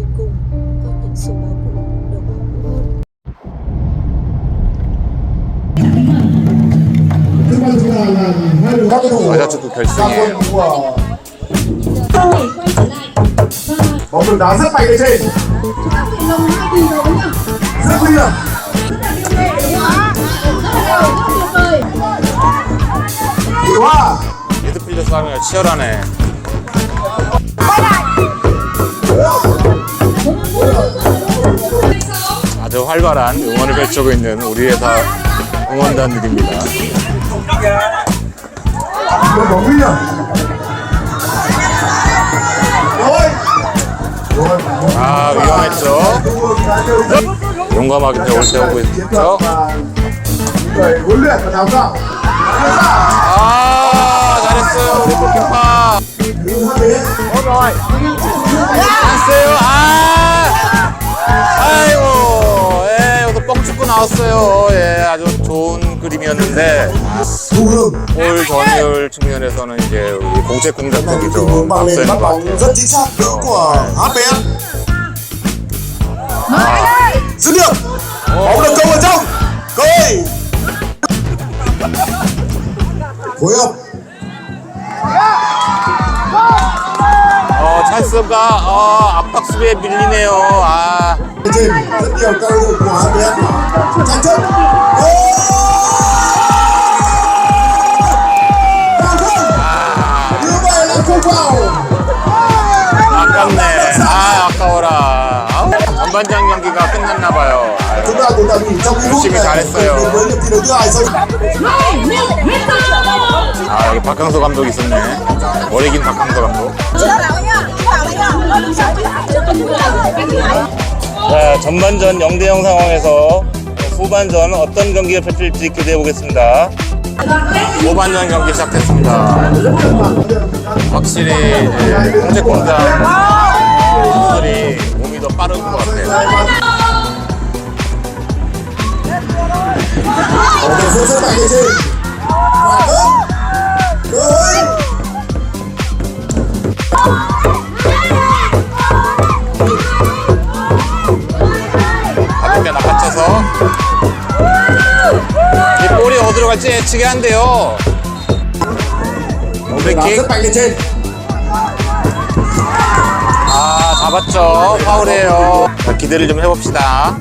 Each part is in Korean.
trên cùng có những số báo cũ đầu óc cũ hơn 결승이에요. đá rất mạnh lên trên rất nguy hiểm 좋아 미드필더 싸움이 치열하네. 아주 활발한 응원을 펼치고 있는 우리 회사 응원단들입니다. 아, 위험했죠? 용감하게 벽을 세우고 있죠? 아, 잘했어요. Đế 잘했어요. 아! 아이고, 예, 여기서 뻥 축구 나왔어요. 예, 아주 좋은 그림이었는데. Hương 골 전율 측면에서는 이제 우리 공채 공작력이 từ 좀 앞서는 것 같아요. rất chính xác tướng của HPS dứt điểm bóng được câu ở trong coi phối hợp 어, 찬스가 어, 압박 수비에 밀리네요. 아, 아깝네. 아, 아까워라. 전반전 경기가 열심히 잘했어요. 아, 여기 박강서 감독 있었네. 머리 긴 박강서 감독. 자, 전반전 0대0 상황에서 후반전 어떤 경기가 펼쳐질지 기대해 보겠습니다. 후반전 경기 시작됐습니다. 확실히 이제 공제공장 선수들이 몸이 더 빠른 것 같아요. 예측이 한대요. 500개. 빨개진. 아, 잡았죠. 파울이에요. 자, 기대를 좀 해봅시다.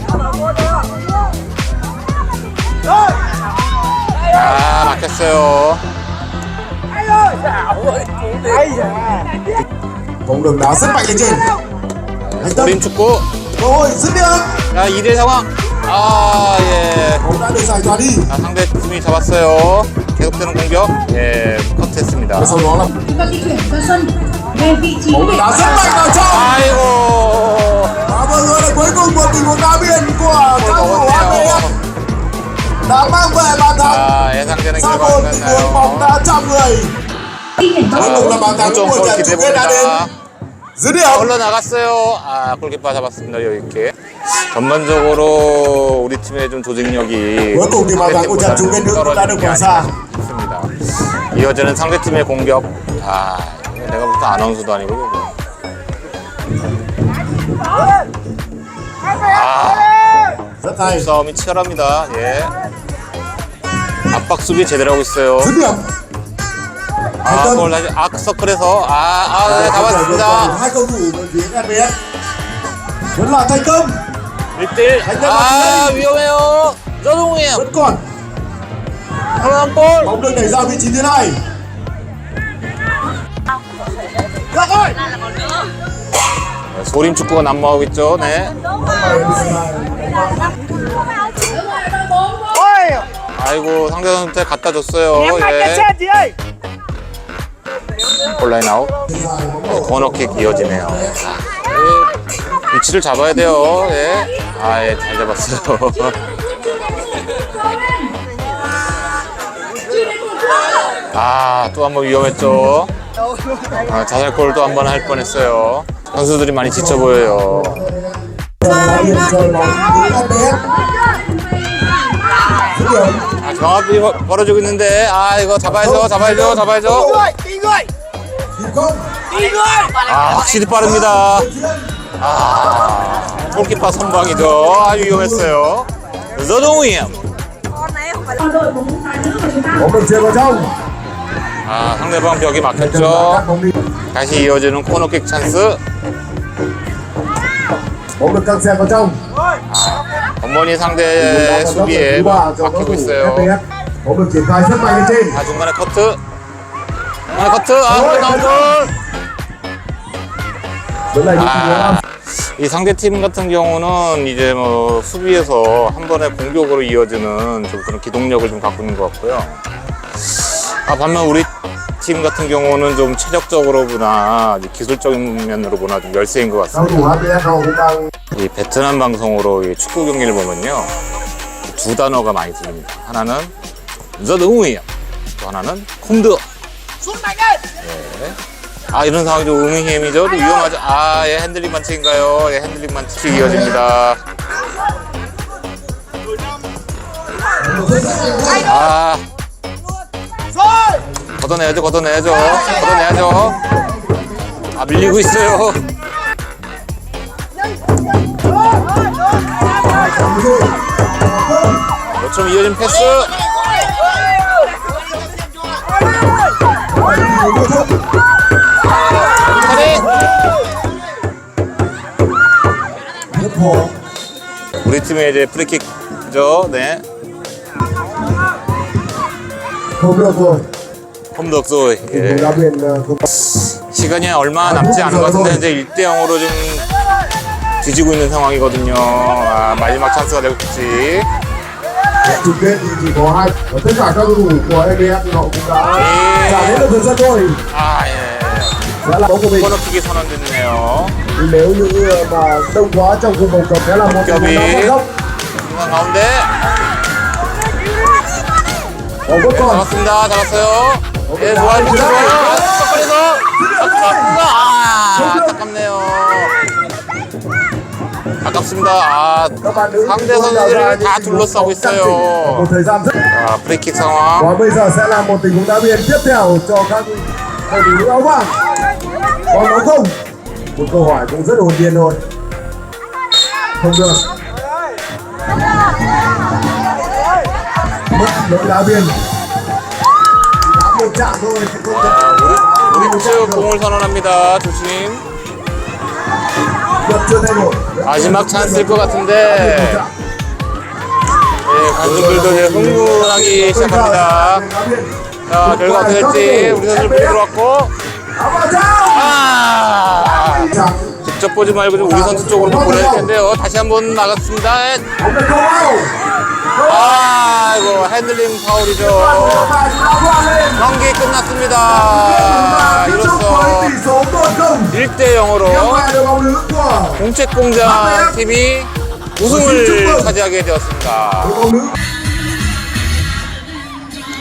아, 막혔어요. 공격 나왔어, 빨개진. 우린 축구. 오, 있으면. 자, 2대 상황. 아예 giải tỏa đi 자, 상대 팀이 잡았어요 계속되는 공격 예 trong 아이고 Và vừa rồi là cuối cùng một tình huống đá biên của các thủ HPS Đã mang về bàn thắng 자 예상되는 Sau 결과가 một tình huống bóng 끝났나요 đá trăm người ghi điểm Cuối tốt. cùng là bàn thắng 좀 của trận 골 chung kết đã đến 기대봅니다 Dứt điểm 올라 나갔어요. 아, 골키퍼 잡았습니다. 여유 있게. 전반적으로 우리 팀의 좀 조직력이 떨어지는 게 아닌가 싶습니다. 이어지는 상대 팀의 공격. 아, 내가 무슨 아나운서도 아니고 이거. 아, 싸움이 치열합니다. 예. 압박 수비 제대로 하고 있어요. 아, 그걸 다시 아크서클에서 아, 아, 네, 잡았습니다. 1대1. 아, 위험해요. 저동우예요. Vẫn còn 하나만 골. Bóng được đẩy ra vị trí 소림 축구가 난무하고 있죠. 네. 아이고 상대 선수한테 갖다 줬어요. 예. 온라인 아웃. 어, 코너킥 이어지네요. 아, 예. 위치를 잡아야 돼요. 예. 아, 예, 잘 잡았어요. 아, 또 한 번 위험했죠. 아, 자살골 또 한 번 할 뻔했어요. 선수들이 많이 지쳐 보여요. 아, 벌- 벌어지고 있는데, 아, 이거 잡아야죠, 잡아야죠, 잡아야죠. 아, 확실히 빠릅니다. 아, 골키퍼 선방이죠. 아주 위험했어요. chuyền vào trong. 아, 상대방 벽이 막혔죠. 다시 이어지는 코너킥 찬스. Xe vào trong. 어머니 상대 수비에 막히고 있어요. 아, 중간에 커트. 중간에 커트. 아, 골 나온 골. 아, 이 상대 팀 같은 경우는 이제 뭐 수비에서 한 번에 공격으로 이어지는 좀 그런 기동력을 좀 갖고 있는 것 같고요. 아, 반면 우리 팀 같은 경우는 좀 체력적으로나 이제 기술적인 면으로 보나 좀 열세인 것 같습니다. 이 베트남 방송으로 이 축구 경기를 보면요. 두 단어가 많이 들립니다. 하나는 저능우예요. 또 하나는 콩드. 네. 아 이런 상황이 좀. 또 위험하죠. 아, 예, 핸들링 반칙인가요? 예, 핸들링 반칙 이어집니다. 아. 걷어내야죠, 걷어내야죠. 걷어내야죠. 아, 밀리고 있어요. 요점 이어진 패스. 우리 팀의 이제 프리킥이죠. 네. 홈덕소이. Thủ 예. 시간이 얼마 남지 않은 것 같은데 이제 1대 0으로 좀 뒤지고 있는 상황이거든요. 아, 마지막 찬스가 될지. chung kết thì chỉ có hai và tất cả các cầu thủ của FPS thì họ cũng đã Ê. trả đến được thời gian thôi 아, 예. Sẽ là bóng của mình 코너킥이 선언됐네요. nếu như mà đông quá trong vùng vòng cấm sẽ là một tình huống đá góc 중간 가운데. bóng vẫn còn 잡았습니다. 잡았어요. 예, 좋아요. 좋아요. 턱걸이서. 아, 아깝네요. 아깝습니다. 아, các bạn nữ 상대 chúng tôi tạo ra 선수들을 những 다 tình huống 둘러싸고 bóng căn 있어요. chỉnh một thời gian rất 아, 프리킥 상황. và bây giờ sẽ là một tình huống đá biên tiếp theo cho các cầu thủ áo vàng còn bóng không một câu hỏi cũng rất hồn nhiên thôi không được mất lỗi đá biên đá một chạm thôi chứ không 아, thể 우리, 우리 측 공을 선언합니다. 조심. 마지막 찬스일 것 같은데. 예, 관중들도 이제 흥분하기 시작합니다. 자, 결과 어떻게 될지 우리 선수들 들어왔고. 아! 직접 보지 말고 좀 우리 선수 쪽으로 좀될 텐데요. 다시 한번 나갔습니다. 아, 이거 핸들링 파울이죠. 경기 끝났습니다. 이로써 1대 0으로 공책공장 팀이 우승을 차지하게 되었습니다.